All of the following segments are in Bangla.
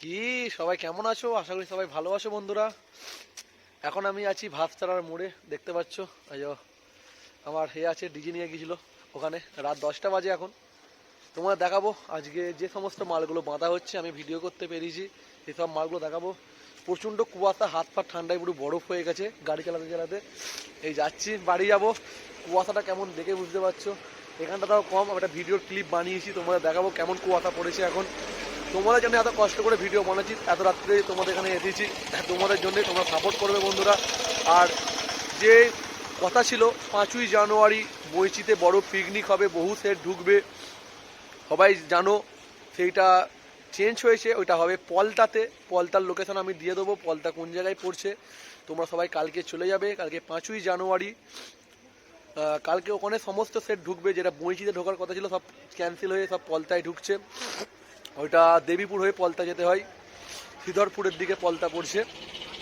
কি? সবাই কেমন আছো? আশা করি সবাই ভালো আছো বন্ধুরা। এখন আমি আছি ভাতছাড়ার মোড়ে, দেখতে পাচ্ছ? আমার হে আছে, ডিজি নিয়ে গিয়েছিল ওখানে। রাত দশটা বাজে এখন। তোমার দেখাবো আজকে যে সমস্ত মালগুলো বাঁধা হচ্ছে, আমি ভিডিও করতে পেরেছি। সেসব মালগুলো দেখাবো। প্রচণ্ড কুয়াশা, হাত পা ঠান্ডায় পুরো বরফ হয়ে গেছে, গাড়ি চালাতে চালাতে। এই যাচ্ছি, বাড়ি যাব। কুয়াশাটা কেমন দেখে বুঝতে পারছ? এখানটা তাও কম একটা ভিডিওর ক্লিপ বানিয়েছি তোমরা দেখাবো কেমন কুয়াশা পড়েছে এখন। তোমাদের জন্য এত কষ্ট করে ভিডিও বানাচ্ছি, এত রাত্রে তোমাদের এখানে এসেছি, তোমাদের জন্য তোমরা সাপোর্ট করবে বন্ধুরা। আর যে কথা ছিল, পাঁচই জানুয়ারি বইচিতে বড় পিকনিক হবে, বহু সেট ঢুকবে। সবাই জানো, সেইটা চেঞ্জ হয়েছে, ওইটা হবে পলতাতে। পলতার লোকেশন আমি দিয়ে দেবো, পলতা কোন জায়গায় পড়ছে, তোমরা সবাই কালকে চলে যাবে, কালকে পাঁচই জানুয়ারি। কালকে ওখানে সমস্ত সেট ঢুকবে, যেটা বইচিতে ঢোকার কথা ছিল, সব ক্যান্সেল হয়ে সব পলতায় ঢুকছে। ওইটা দেবীপুর হয়ে পলতা যেতে হয়। শ্রীধরপুরের দিকে পলতা পড়ছে।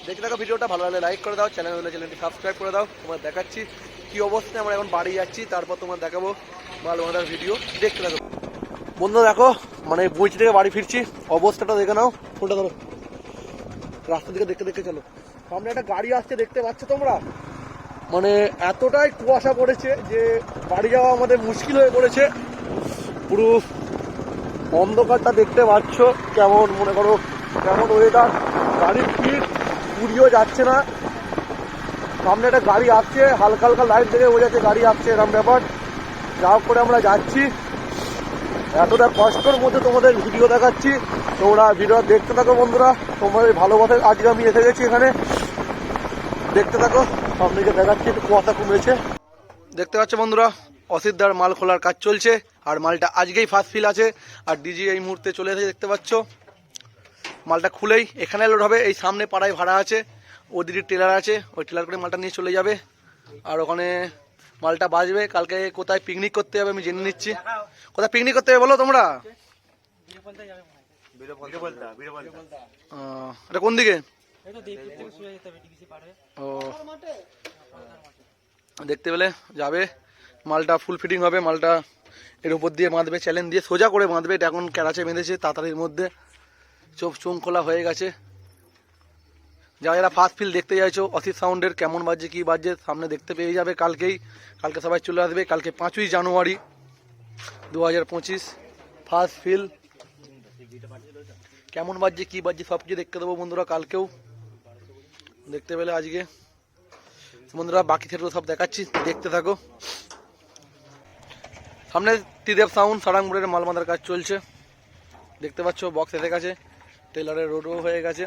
দেখে থাকো ভিডিওটা, ভালো লাগলে লাইক করে দাও চ্যানেল হলে চ্যানেলটি সাবস্ক্রাইব করে দাও। তোমার দেখাচ্ছি কি অবস্থায় আমরা এখন বাড়ি যাচ্ছি, তারপর তোমার দেখাবো ভালো বাঁধার ভিডিও দেখতে থাকো। বন্ধু দেখো মানে বইচি থেকে বাড়ি ফিরছি। অবস্থাটা দেখে নাও ফোনটা ধরো। রাস্তা দিকে দেখতে দেখতে চলো। সামনে একটা গাড়ি আসছে, দেখতে পাচ্ছ তোমরা? মানে এতটাই কুয়াশা পড়েছে যে বাড়ি যাওয়া আমাদের মুশকিল হয়ে পড়েছে। পুরো অন্ধকারটা দেখতে পাচ্ছ। কেমন, মনে করো, কেমন ওয়েদার গাড়ির স্পিড পুরিও যাচ্ছে না। সামনে একটা গাড়ি আসছে, হালকা হালকা লাইট দেখে বোঝা যাচ্ছে গাড়ি আসছে এরকম ব্যাপার। যা করে আমরা যাচ্ছি। এতটা কষ্টর মধ্যে তোমাদের ভিডিও দেখাচ্ছি। তোমরা ভিডিও দেখতে থাকো বন্ধুরা। তোমাদের ভালোবাসা আজকে আমি এসে গেছি এখানে। দেখতে থাকো, সামনে দেখাচ্ছি, একটু কুয়াশা কমেছে। দেখতে পাচ্ছ বন্ধুরা অসিদ্ধার মাল খোলার কাজ চলছে, আর মালটা আজকেই ফার্স্ট ফিল আছে। আর ডিজি এই মুহূর্তে চলে এসে দেখতে পাচ্ছ? মালটা খুলেই এখানে লোড হবে, এই সামনে পাড়ায় ভাড়া আছে ওদিকে টেলার আছে, ওই টেলার করে মালটা নিয়ে চলে যাবে। আর ওখানে মালটা বাজবে, কালকে কোথায় পিকনিক করতে যাবে আমি জেনে নিচ্ছি। কোথায় পিকনিক করতে যাবে বলো তোমরা? এটা কোন দিকে? ও, দেখতে পেলে, যাবে। মালটা ফুল ফিটিং হবে, মালটা এর উপর দিয়ে বাঁধবে চ্যালেঞ্জ দিয়ে সোজা করে বাঁধবে, এটা এখন ক্যারাচে বেঁধেছে তাড়াতাড়ির মধ্যে। চোখ চুম খোলা হয়ে গেছে। যারা যারা ফার্স্ট ফিল দেখতে চাইছো অসিত সাউন্ডের কেমন বাজছে, কি বাজছে, সামনে দেখতে পেয়ে যাবে কালকেই। কালকে সবাই চলে আসবে, কালকে পাঁচই জানুয়ারি দু হাজার পঁচিশ। ফার্স্ট ফিল কেমন বাজছে, কি বাজছে, সব কিছু দেখতে দেবো বন্ধুরা কালকেও। দেখতে পেলে আজকে। বন্ধুরা বাকি ক্ষেত্রে সব দেখাচ্ছি, দেখতে থাকো। সামনে ত্রিদেব সাউন্ড সারাংপুরের মালমাদার কাজ চলছে। দেখতে পাচ্ছ বক্স এসে গেছে টেলারের রোডও হয়ে গেছে।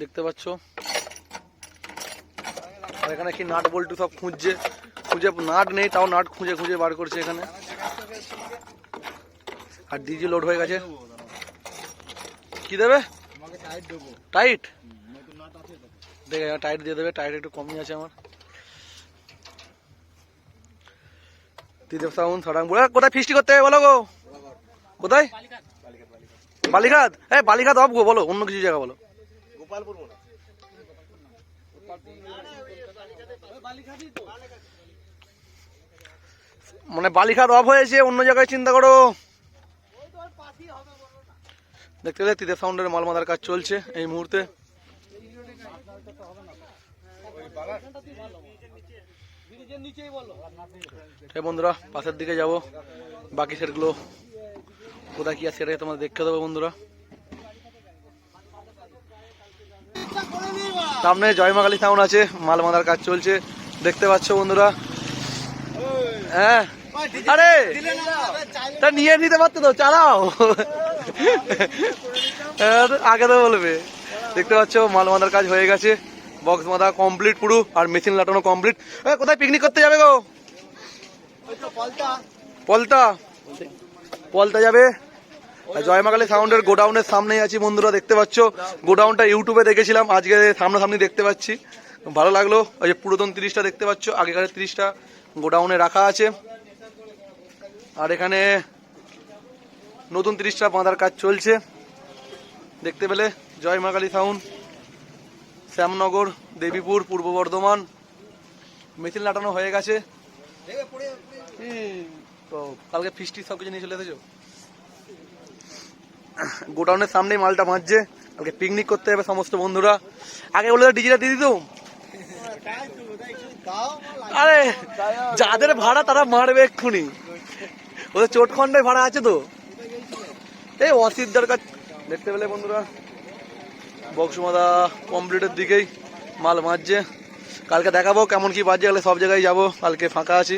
দেখতে পাচ্ছ আর এখানে কি নাট বল্টু সব খুঁজছে। খুঁজে নাট নেই তাও নাট খুঁজে খুঁজে বার করছে এখানে। আর ডিজি লোড হয়ে গেছে। কি দেবে? টাইট দেখে টাইট দিয়ে দেবে টাইট একটু কমই আছে আমার। ত্রিদেব সাউন্ড সারাংপুর এ, কোথায় ফিস্টি করতে হবে বলো গো? কোথায়? বালিঘাট। হ্যাঁ বালিঘাট অফ গো বলো অন্য কিছু জায়গা বলো। মানে বালিঘাট অফ হয়েছে অন্য জায়গায় চিন্তা করো। দেখতে পেলে ত্রিদেব সাউন্ডের মালমাদার কাজ চলছে এই মুহূর্তে। বন্ধুরা পাশের দিকে যাব। বাকি সেটগুলো কোথায় কি আছে তোমাদের দেখতে দেবো বন্ধুরা। সামনে জয়মাকালী সাউন্ড আছে মালমাদার কাজ চলছে। দেখতে পাচ্ছ বন্ধুরা। হ্যাঁ। আরে! তা নিয়ে নিতে পারতো তো চালাও। হ্যাঁ, আগে তো বলবে। দেখতে পাচ্ছ মাল বাঁধার কাজ হয়ে গেছে। বক্স বাঁধা কমপ্লিট পুরো, আর মেশিন লাটানো কমপ্লিট কোথায় পিকনিক করতে যাবে গো? পলতা। পলতা যাবে। জয়মাকালী সাউন্ডের গোডাউনের সামনেই আছি বন্ধুরা, দেখতে পাচ্ছ? গোডাউনটা ইউটিউবে দেখেছিলাম, আজকে সামনাসামনি দেখতে পাচ্ছি। ভালো লাগল, ওই যে পুরাতন তিরিশটা দেখতে পাচ্ছ, আগেকার তিরিশটা গোডাউনে রাখা আছে। আর এখানে নতুন তিরিশটা বাঁধার কাজ চলছে। দেখতে পেলে জয় মা কালী সাউন্ড শ্যামনগর, দেবীপুর, পূর্ব বর্ধমান। মিছিল লাটানো হয়ে গেছে। তো কালকে ফিস্টি সব কিছু নিয়ে চলে এসেছ? গোডাউনের সামনেই মালটা মারছে কালকে পিকনিক করতে হবে সমস্ত বন্ধুরা। আগে বলে ডিজিটা দিয়ে দিত আরে, যাদের ভাড়া তারা মারবে এক্ষুনি। ওদের চোটখণ্ডে ভাড়া আছে তো। এই অসিদ্ধার কাছে দেখতে পেলে বন্ধুরা। বক্সমাদা কমপ্লিটের দিকেই মাল মারছে কালকে দেখাবো কেমন কি বাজছে গেলে সব জায়গায় যাব, কালকে ফাঁকা আছি।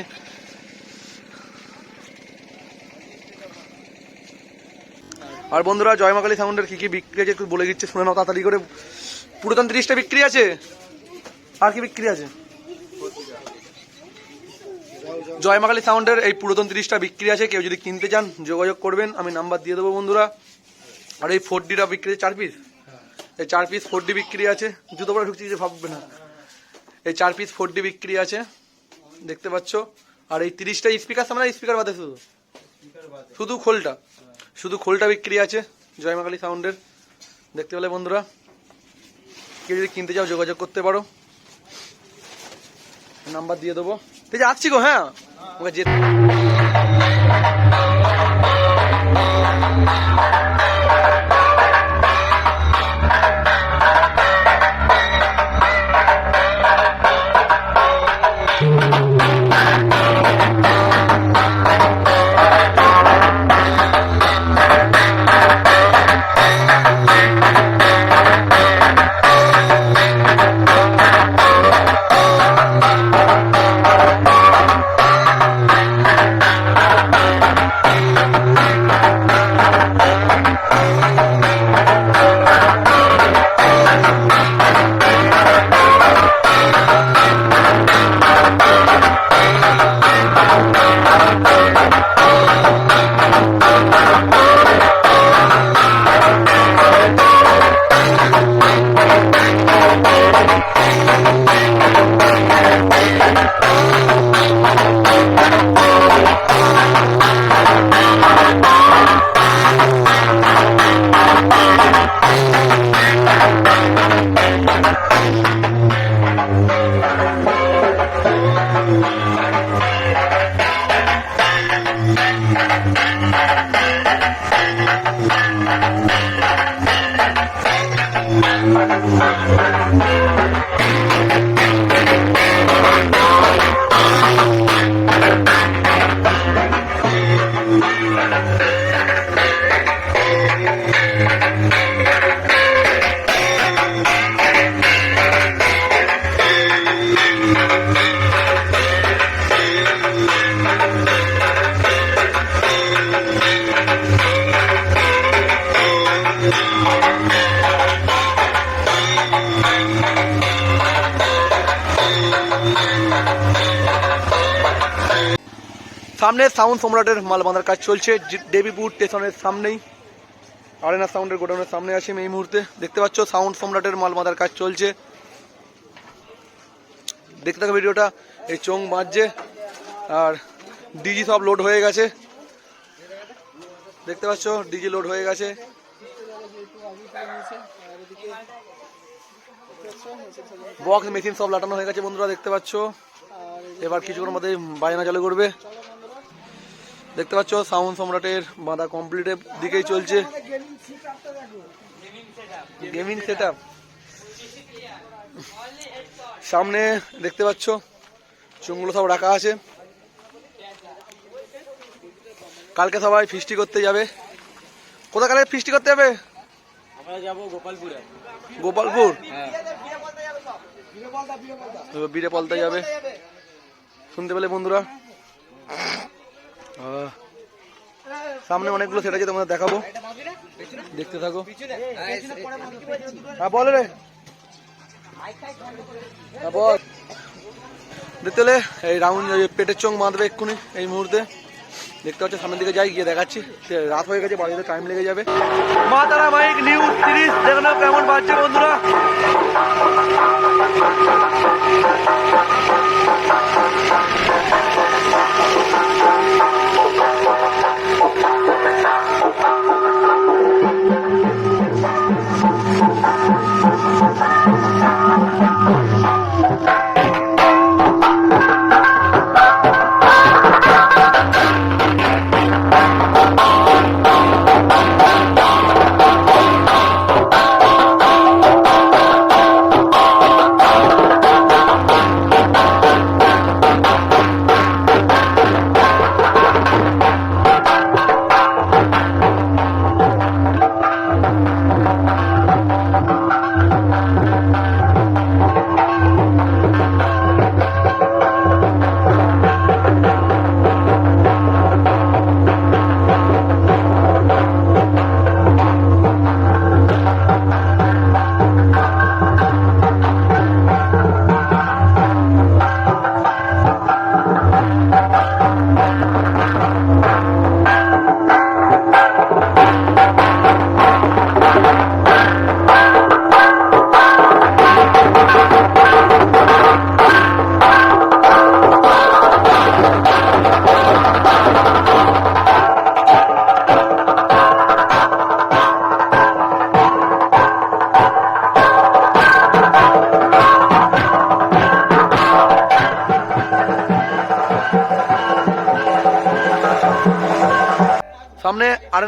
আর বন্ধুরা, জয়মাকালী সাউন্ডের কি কি বিক্রি আছে একটু বলে দিচ্ছে, শুনে নাও তাড়াতাড়ি করে। পুরাতন তিরিশটা বিক্রি আছে? আর কি বিক্রি আছে? জয়মাকালী সাউন্ডের এই পুরাতন তিরিশটা বিক্রি আছে, কেউ যদি কিনতে চান, যোগাযোগ করবেন। আমি নাম্বার দিয়ে দেবো বন্ধুরা। আর এই ফোর ডিটা বিক্রি চার পিস? এই চার পিস ফোর ডি বিক্রি আছে। জুতো পরে ঢুকছি ভাববে না। এই চার পিস ফোর ডি বিক্রি আছে। দেখতে পাচ্ছ। আর এই তিরিশটা স্পিকার সামনে স্পিকার বাদে শুধু। শুধু খোলটা। শুধু খোলটা বিক্রি আছে, জয়মাকালী সাউন্ডের দেখতে পেলে বন্ধুরা। কেউ যদি কিনতে চাও, যোগাযোগ করতে পারো। নাম্বার দিয়ে দেবো। ঠিক আছে, আসছি গো হ্যাঁ। ওকে যেতে সামনে সাউন্ড সম্রাটের মাল বাঁধার কাজ চলছে। দেবীপুর স্টেশনের সামনেই। আরেনা সাউন্ডের গোডাউনের সামনে আমি এই মুহূর্তে। দেখতে পাচ্ছ, সাউন্ড সম্রাটের মাল বাঁধার কাজ চলছে। দেখতে থাকো ভিডিওটা, এই চোং বাজছে আর ডিজি সব লোড হয়ে গেছে। দেখতে পাচ্ছ, ডিজি লোড হয়ে গেছে। বক্স, মেশিন সব লাটানো হয়ে গেছে বন্ধুরা, দেখতে পাচ্ছ। এবার কিছুক্ষণের মধ্যে বায়না চালু করবে। দেখতে পাচ্ছ সাউন্ড সম্রাটের বাঁধা কমপ্লিটের দিকেই চলছে। গেমিং সেট সামনে দেখতে পাচ্ছ চুমগুলো সব রাখা আছে। কালকে সবাই ফিস্টি করতে যাবে। কোথা কালকে ফিস্টি করতে যাবে? আমরা যাব গোপালপুরে। গোপালপুর? হ্যাঁ। বীরে পলতা যাবে। শুনতে পেলে বন্ধুরা। সামনে অনেকগুলো সেটা আছে, তোমাদের দেখাবো। দেখতে থাকো। হ্যাঁ বল রে। হ্যাঁ, বল। দেখতে এই রাউন্ড পেটের চোখ বাঁধবে এক্ষুনি এই মুহূর্তে। দেখতে পাচ্ছ, সামনের দিকে যাই, গিয়ে দেখাচ্ছি। রাত হয়ে গেছে, বাড়িতে টাইম লেগে যাবে। মা তারা মাইক নিউজ সিরিজ, দেখো না কেমন বাজছে বন্ধুরা। Thank you. Thank you.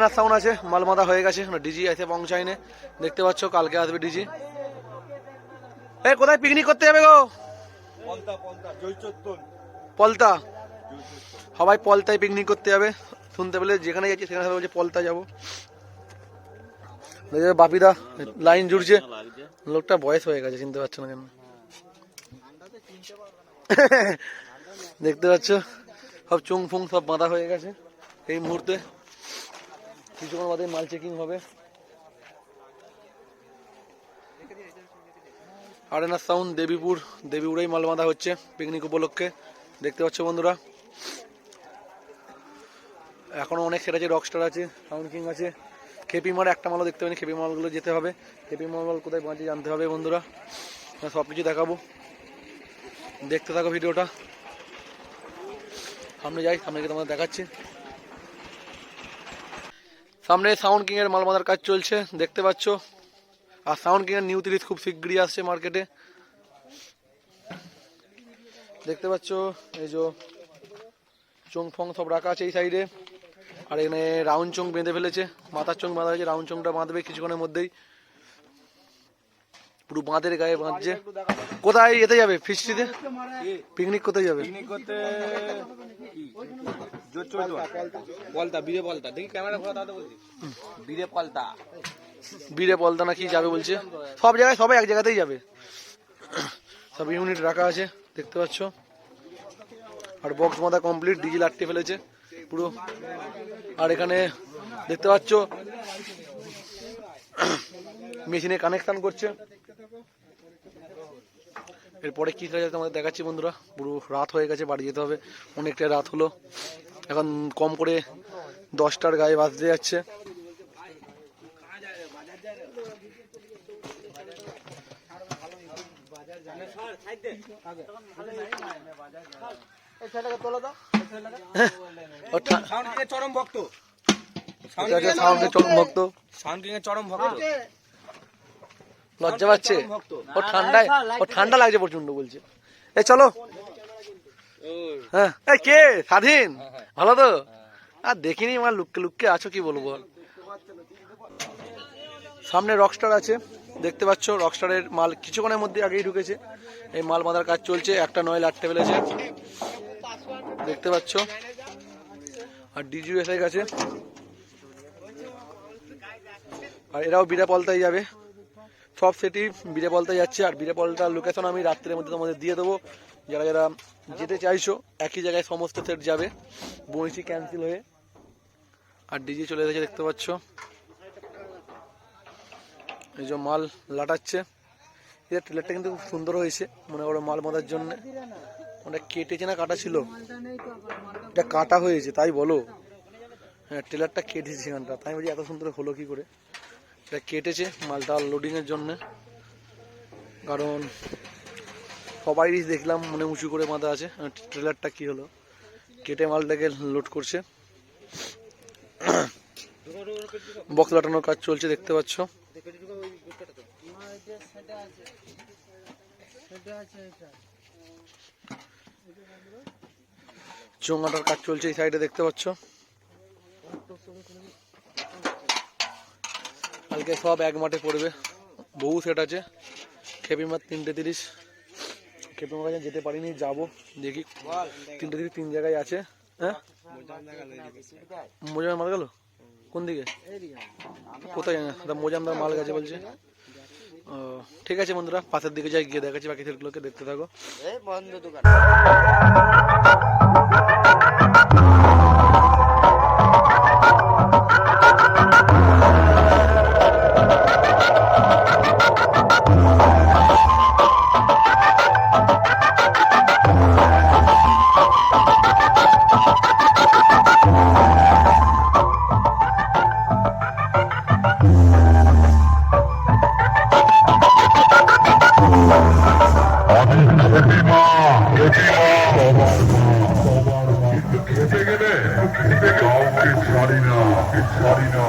আরেনার সাউন্ড আছে মালমাদা হয়ে গেছে ডিজি এসে পৌঁছায়নি দেখতে পাচ্ছ কালকে আসবে ডিজি এ কোথায় পিকনিক করতে যাবে গো? পলতা সবাই পলতায় পিকনিক করতে যাবে। শুনতে পেলে যেখানে যাচ্ছি সেখানে বলছে পলতা যাব। বাপিদা লাইন জুড়ছে। লোকটা বয়স হয়ে গেছে চিনতে পারছ না কেন? দেখতে পাচ্ছ সব চুং ফুং সব বাঁধা হয়ে গেছে। এই মুহূর্তে কিছুক্ষণ বাদে মাল চেকিং হবে। আরেনা সাউন্ড দেবীপুর, দেবীপুরেই মাল বাঁধা হচ্ছে পিকনিক উপলক্ষে। দেখতে পাচ্ছ বন্ধুরা। এখনও অনেক সেট আছে রকস্টার আছে সাউন্ড কিং আছে। খেপি মাল, একটা মালও দেখতে পাইনি, খেপি মালগুলো যেতে হবে। খেপি মাল কোথায় বাঁচে জানতে হবে বন্ধুরা। সব কিছু দেখাবো। দেখতে থাকো ভিডিওটা। সামনে যাই, সামনে গিয়ে তোমাদের দেখাচ্ছি। সামনে সাউন্ড কিং এর মাল বাঁধার কাজ চলছে দেখতে পাচ্ছ? আর সাউন্ড কিং এর নিউ তিরিশ খুব শীঘ্রই আসছে মার্কেটে দেখতে পাচ্ছ? এই যে চোং ফং সব রাখা আছে এই সাইডে আর এখানে রাউন্ড চোং বেঁধে ফেলেছে মাথার চোং বাঁধা হয়েছে রাউন্ড চোংটা বাঁধবে কিছুক্ষণের মধ্যেই। পুরো বাঁধের গায়ে বাঁধছে। কোথায়? যেতে যাবে ফিস্টিতে পিকনিক কোথায় যাবে? জোর চোর পলতা বীরে পলতা দেখি ক্যামেরা ঘোরা দাদা বলছি। বীরে পলতা বীরে পলতা না কি যাবে বলছে? সব জায়গায় সবাই এক জায়গাতেই যাবে। সব ইউনিট রাখা আছে দেখতে পাচ্ছ। আর বক্স মাথা কমপ্লিট ডিজি লাটতে ফেলেছে পুরো। আর এখানে দেখতে পাচ্ছ মেশিনে কানেকশন করছে। এরপরে কি খেলা যাচ্ছে তোমাদের দেখাচ্ছি বন্ধুরা। পুরো রাত হয়ে গেছে বাড়ি যেতে হবে। অনেকটা রাত হলো। এখন কম করে দশটার গায়ে বাজতে যাচ্ছে। এর চরম ভক্ত। চরম ভক্ত। চরম ভক্ত। লজ্জা পাচ্ছে? ও ঠান্ডায় ও ঠান্ডা লাগছে প্রচণ্ড বলছে। এ চলো। হ্যাঁ। এই কে? স্বাধীন? ভালো তো? আর দেখিনি আমার লুককে লুককে আছো কি বলব? বল সামনে রকস্টার আছে। দেখতে পাচ্ছ রকস্টারের মাল কিছুক্ষণের মধ্যে আগেই ঢুকেছে। এই মাল বাঁধার কাজ চলছে একটা নয় লাটতে ফেলেছে। দেখতে পাচ্ছ? আর ডিজিও এসে গেছে আর এরাও বিড়া পলতাই যাবে। সব সেটি বিরেপলতে যাচ্ছে। আর বিরেপলটার লোকেশন আমি রাত্রের মধ্যে তোমাদের দিয়ে দেবো। যারা যারা যেতে চাইছো, একই জায়গায় সমস্ত সেট যাবে। বইসি ক্যান্সেল হয়ে। আর ডিজি চলে এসেছে, দেখতে পাচ্ছ। এই যে মাল লাটাচ্ছে। এর ট্রেলারটা কিন্তু খুব সুন্দর হয়েছে, মনে করো মাল বাঁধার জন্য। ওটা কেটেছে না, কাটা ছিল। এটা কাটা হয়েছে, তাই বলো। হ্যাঁ ট্রেলারটা কেটেছে সেখানটা। তাই বলছি, এত সুন্দর হলো কি করে? এটা কেটেছে মালটা লোডিং এর জন্য। কারণ সবাই দেখলাম মনে উঁচু করে বাঁধা আছে। ট্রেলারটা কি হলো? কেটে মালটাকে লোড করছে। বক্স লাটানোর কাজ চলছে, দেখতে পাচ্ছ। চোঙাটার কাজ চলছে এই সাইডে দেখতে পাচ্ছ। কালকে সব এক মাঠে পড়বে। বহু সেট আছে। খেপি মাঠ তিনটে তিরিশ। খেপি মাঠ যেতে পারিনি, যাব। দেখি। তিনটে তিরিশ তিন জায়গায় আছে। হ্যাঁ? মোজামের মাল গেল? কোন দিকে? কোথায়? না মোজামদার মাল গেছে বলছে। ঠিক আছে বন্ধুরা, পাশের দিকে যাই, গিয়ে দেখাচ্ছি বাকি সেটগুলোকে। দেখতে থাকো। দোকান। কাউকে ছাড়ি না ছাড়ি না